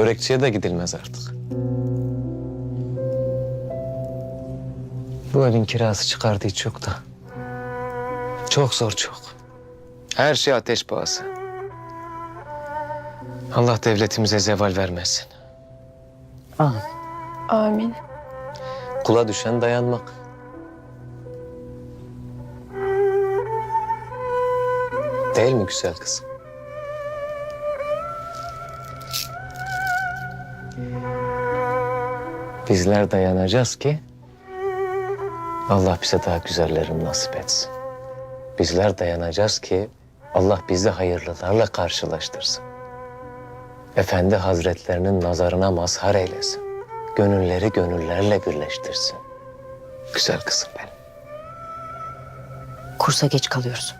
Börekçiye de gidilmez artık. Bu evin kirası çıkardığı çok da. Çok zor çok. Her şey ateş pahası. Allah devletimize zeval vermesin. Amin. Kula düşen dayanmak. Değil mi güzel kızım? Bizler dayanacağız ki Allah bize daha güzellerini nasip etsin. Bizler dayanacağız ki Allah bizi hayırlılarla karşılaştırsın. Efendi Hazretlerinin nazarına mazhar eylesin. Gönülleri gönüllerle birleştirsin. Güzel kızım benim. Kursa geç kalıyoruz.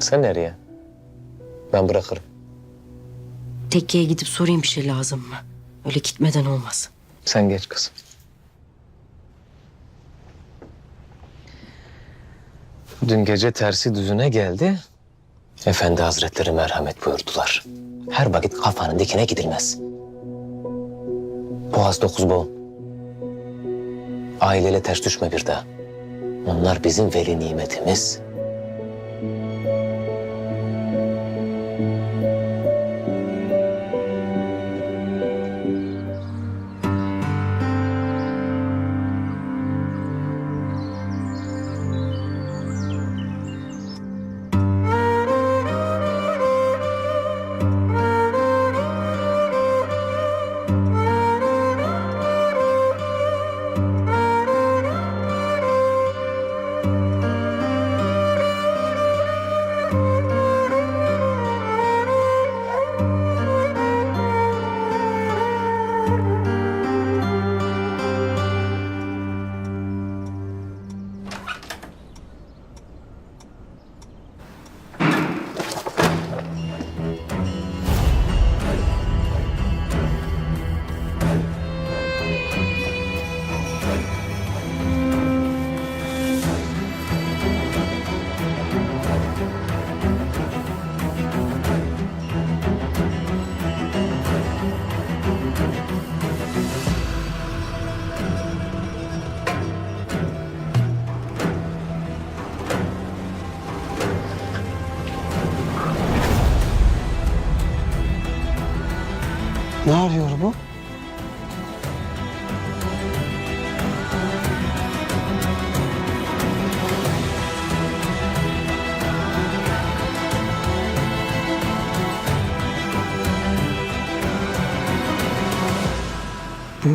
Sen nereye? Ben bırakırım. Tekke'ye gidip sorayım bir şey lazım mı? Öyle gitmeden olmaz. Sen geç kızım. Dün gece tersi düzüne geldi. Efendi Hazretleri merhamet buyurdular. Her vakit kafanın dikine gidilmez. Boğaz dokuz boğum. Aileyle ters düşme bir daha. Onlar bizim veli nimetimiz.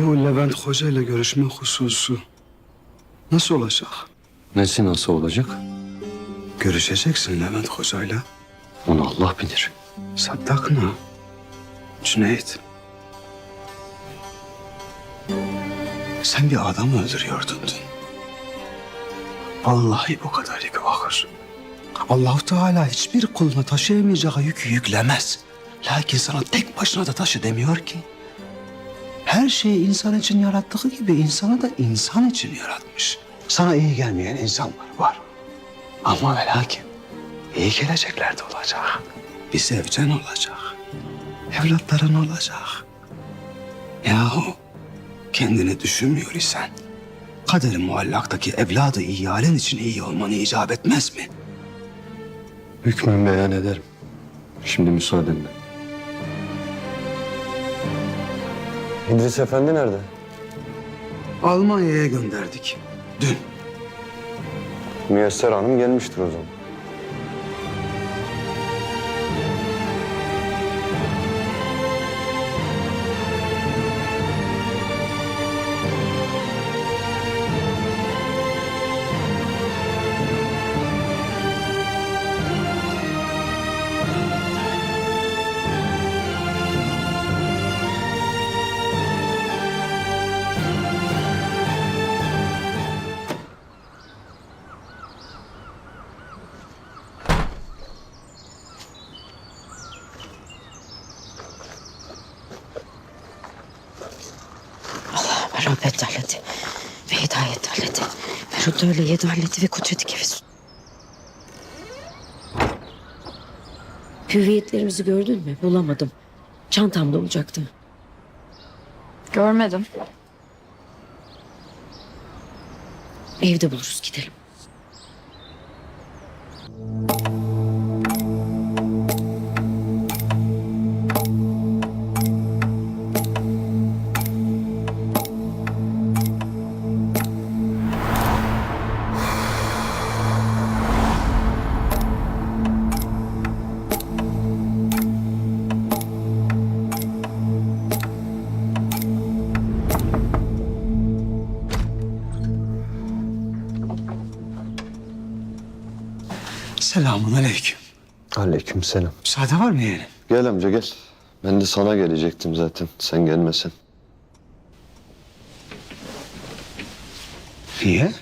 Bu Levent Hoca ile görüşme hususu nasıl olacak? Nesi nasıl olacak? Görüşeceksin Levent Hoca'yla. Onu Allah bilir. Saddakna, Cüneyt. Sen bir adam öldürüyordun dün. Vallahi bu kadar yük ağır. Allahu Teala hiçbir kuluna taşıyamayacağı yükü yüklemez. Lakin sana tek başına da taşı demiyor ki. Her şeyi insan için yarattığı gibi insanı da insan için yaratmış. Sana iyi gelmeyen insanlar var. Ama ve lakin iyi gelecekler de olacak. Bir sevcen olacak. Evlatların olacak. Yahu kendini düşünmüyor isen kaderi muallaktaki evladı iyalen için iyi olmanı icap etmez mi? Hükmün beyan ederim. Şimdi müsaadenle. İdris Efendi nerede? Almanya'ya gönderdik. Dün. Müyesser Hanım gelmiştir o zaman. Ve rüddöyle yedi alleti ve kudreti kefes. Hüviyetlerimizi gördün mü? Bulamadım. Çantamda olacaktı. Görmedim. Evde buluruz gidelim. Selamun aleyküm. Aleyküm selam. Müsaade var mı yeğenim? Gel amca gel. Ben de sana gelecektim zaten. Sen gelmesen. Niye?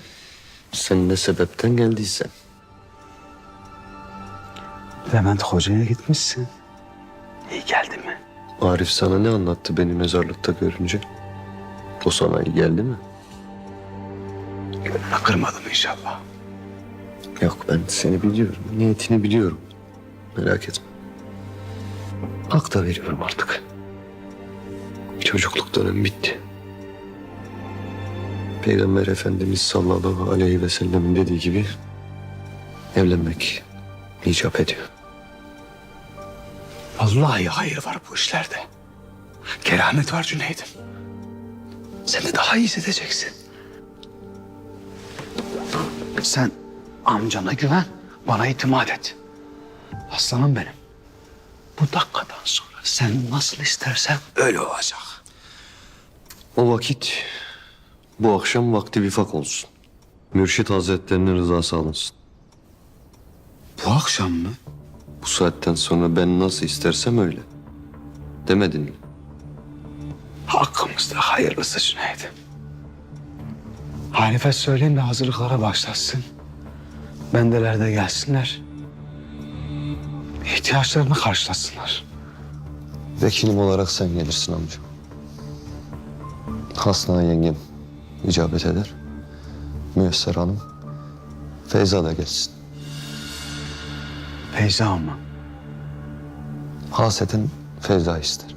Sen ne sebepten geldiysen. Levent Hoca'ya gitmişsin. İyi geldi mi? Arif sana ne anlattı beni mezarlıkta görünce? O sana iyi geldi mi? Gönlünü kırmadım inşallah. Yok ben seni biliyorum. Niyetini biliyorum. Merak etme. Hak da veriyorum artık. Çocukluk dönemi bitti. Peygamber Efendimiz sallallahu aleyhi ve sellemin dediği gibi evlenmek icap ediyor. Vallahi hayır var bu işlerde. Keramet var Cüneyt'im. Sen de daha iyi hissedeceksin. Sen amcana güven, bana itimat et. Aslanım benim. Bu dakikadan sonra sen nasıl istersen öyle olacak. O vakit bu akşam vakti vifak olsun. Mürşit Hazretlerinin rızası alınsın. Bu akşam mı? Bu saatten sonra ben nasıl istersem öyle. Demedin mi? Hakkımızda hayırlısı Cüneyt'im. Halife söyleyeyim de hazırlıklara başlasın. Bendeler de gelsinler. İhtiyaçlarını karşılasınlar. Vekilim olarak sen gelirsin amca. Hasna yengem icabet eder. Müyesser Hanım. Feyza da gelsin. Feyza mı? Haseten Feyza ister.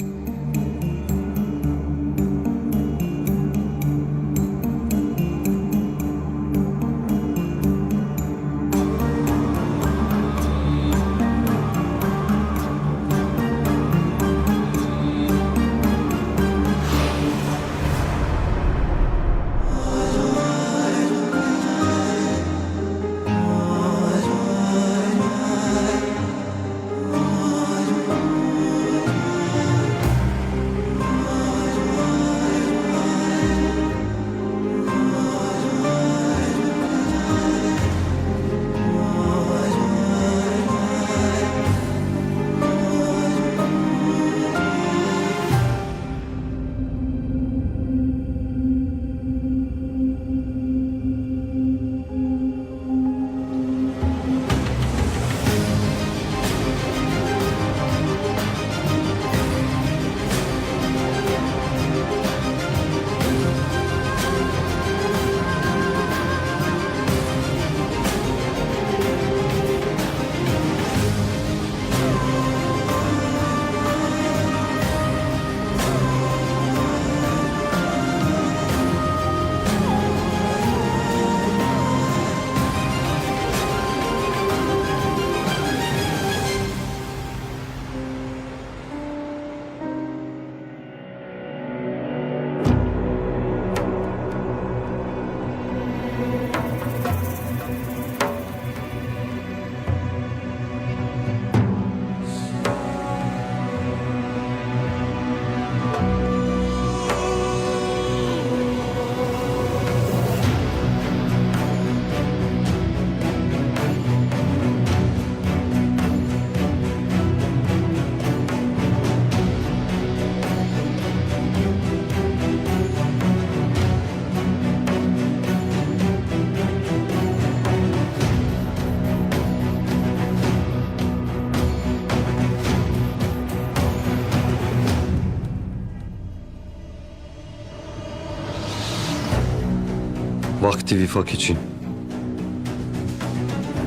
Vakti vifak için.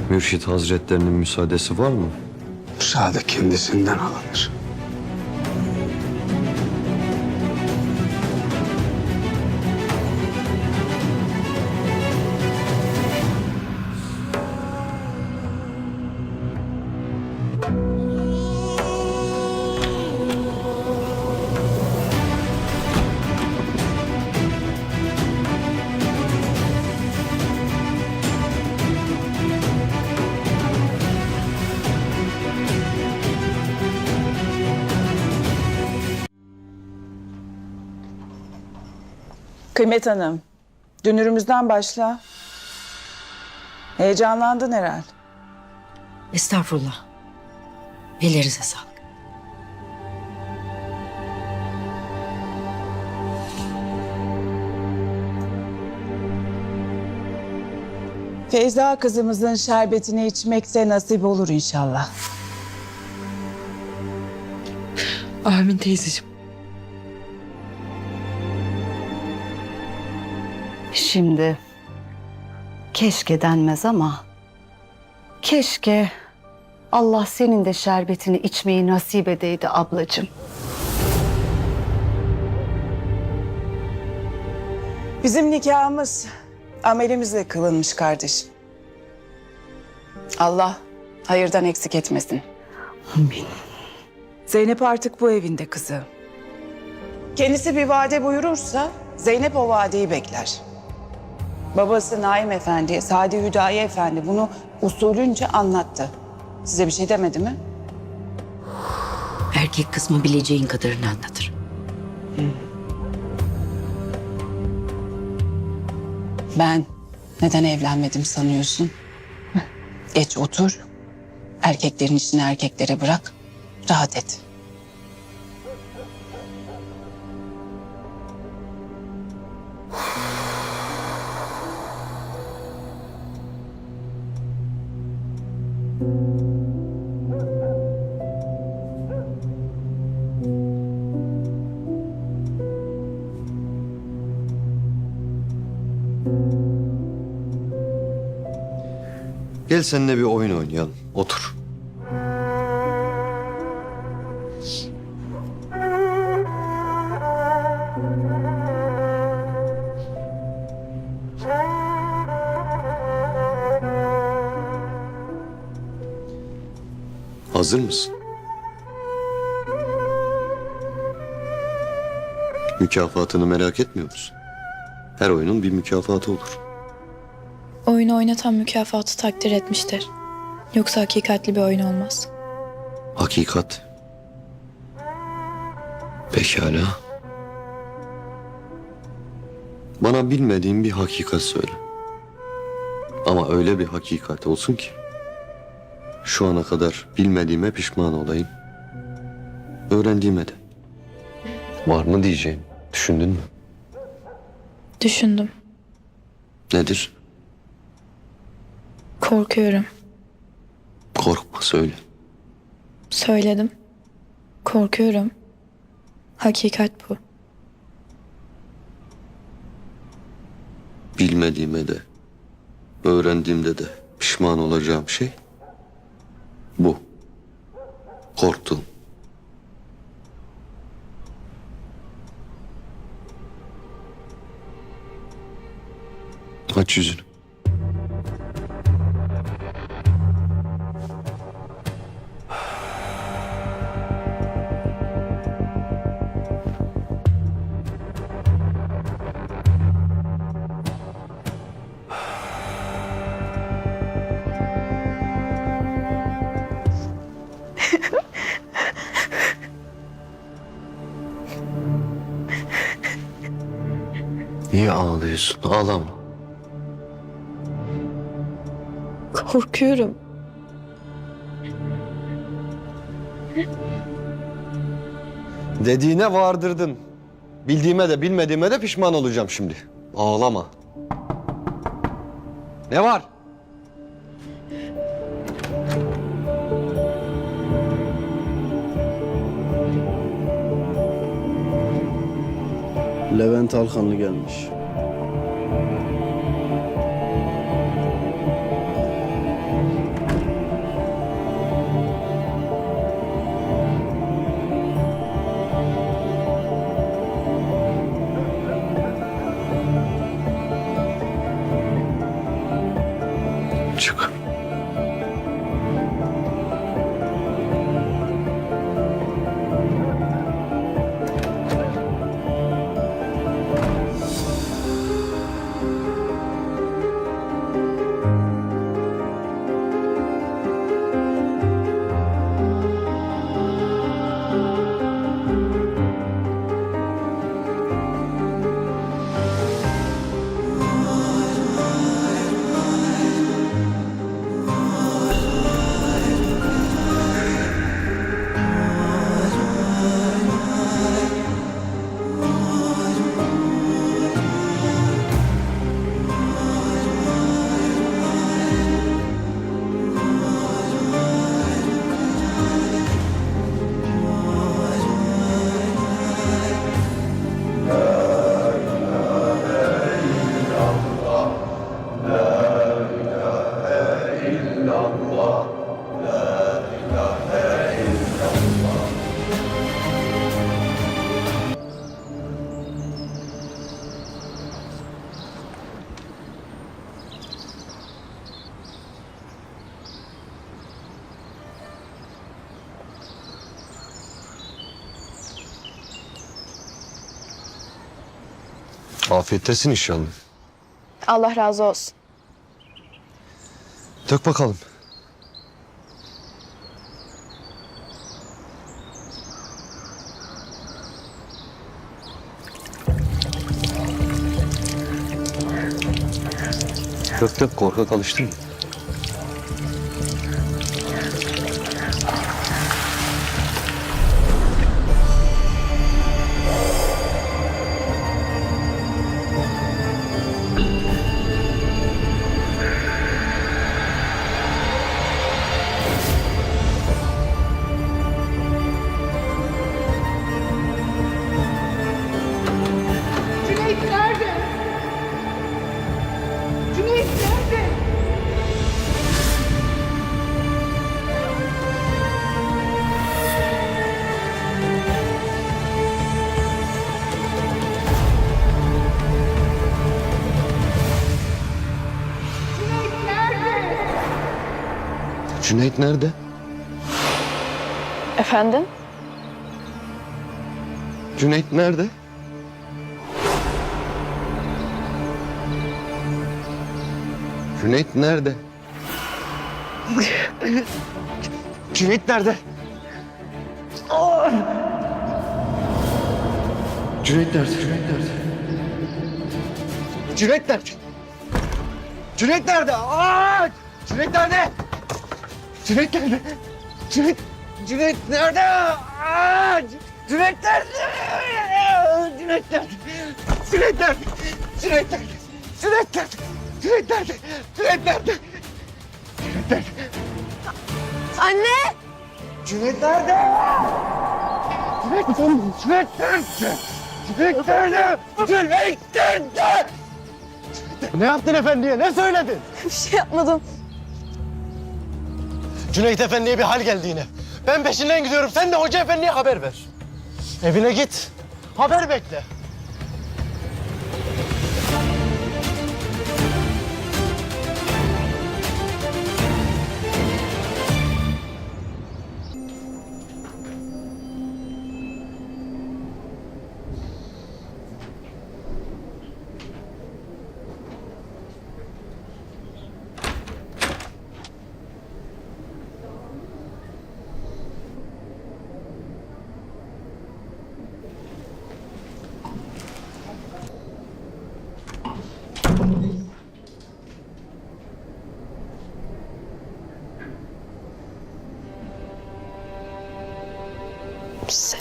Mürşit Hazretlerinin müsaadesi var mı? Müsaade kendisinden alınır. Kıymet Hanım, dünürümüzden başla. Heyecanlandın herhal. Estağfurullah. Ellerinize sağlık. Feyza kızımızın şerbetini içmekse nasip olur inşallah. Amin teyzeciğim. Şimdi keşke denmez ama keşke Allah senin de şerbetini içmeyi nasip edeydi ablacığım. Bizim nikahımız amelimizle kılınmış kardeşim. Allah hayırdan eksik etmesin. Amin. Zeynep artık bu evinde kızı. Kendisi bir vade buyurursa Zeynep o vadeyi bekler. Babası Naim Efendi, Sadi Hüdayi Efendi bunu usulünce anlattı. Size bir şey demedi mi? Erkek kısmı bileceğin kadarını anlatır. Ben neden evlenmedim sanıyorsun? Geç otur. Erkeklerin işini erkeklere bırak. Rahat et. Gel seninle bir oyun oynayalım. Otur. Hazır mısın? Mükafatını merak etmiyor musun? Her oyunun bir mükafatı olur. Oyunu oynatan mükafatı takdir etmiştir. Yoksa hakikatli bir oyun olmaz. Hakikat. Pekala. Bana bilmediğin bir hakikat söyle. Ama öyle bir hakikat olsun ki şu ana kadar bilmediğime pişman olayım. Öğrendiğime de. Var mı diyeceğim? Düşündün mü? Düşündüm. Nedir? Korkuyorum. Korkma söyle. Söyledim. Korkuyorum. Hakikat bu. Bilmediğime de, öğrendiğimde de pişman olacağım şey bu. Korktuğum. Aç yüzünü. Niye ağlıyorsun? Ağlama. Korkuyorum. Dediğine vardırdın. Bildiğime de bilmediğime de pişman olacağım şimdi. Ağlama. Ne var? Levent Alkanlı gelmiş. Afiyettesin inşallah. Allah razı olsun. Dök bakalım. Dök dök korkak alıştın mı? Cüneyt nerede? Efendim? Cüneyt nerede? Cüneyt nerede? Cüneyt nerede? Cüneyt nerede? Cüneyt nerede? Cüneyt nerede? Cüneyt nerede? Aa! Cüneyt nerede? Cüneyt nerede? Cüneyt, Cüneyt nerede? Aa! Cüneyt nerede? Cüneyt nerede? Cüneyt nerede? Cüneyt nerede? Cüneyt nerede? Cüneyt nerede? Cüneyt nerede? Cüneyt nerede? Anne! Cüneyt nerede? Cüneyt? Cüneyt nerede? Cüneyt nerede? Cüneyt nerede? Ne yaptın efendiye? Ne söyledin? Bir şey yapmadım. Cüneyt Efendi'ye bir hal geldi yine. Ben peşinden gidiyorum. Sen de Hoca Efendi'ye haber ver. Evine git. Haber bekle.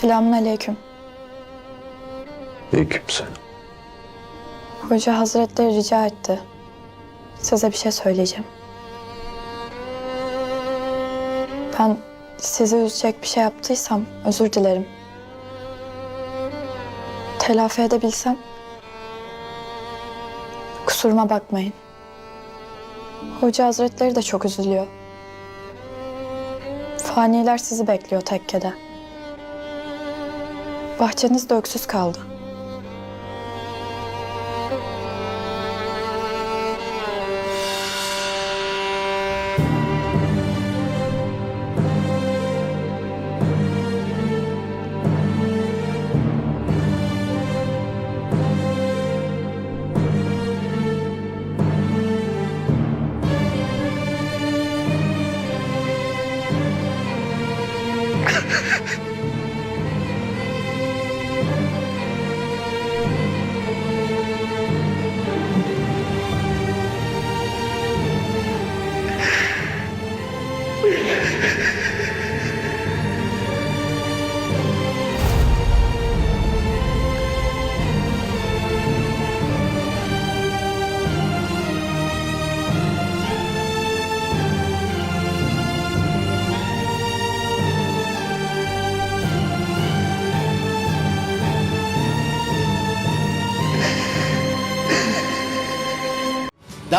Selamun aleyküm. Aleykümselam. Hoca hazretleri rica etti. Size bir şey söyleyeceğim. Ben sizi üzecek bir şey yaptıysam özür dilerim. Telafi edebilsem kusuruma bakmayın. Hoca hazretleri de çok üzülüyor. Faniler sizi bekliyor tekkede. Bahçeniz de öksüz kaldı.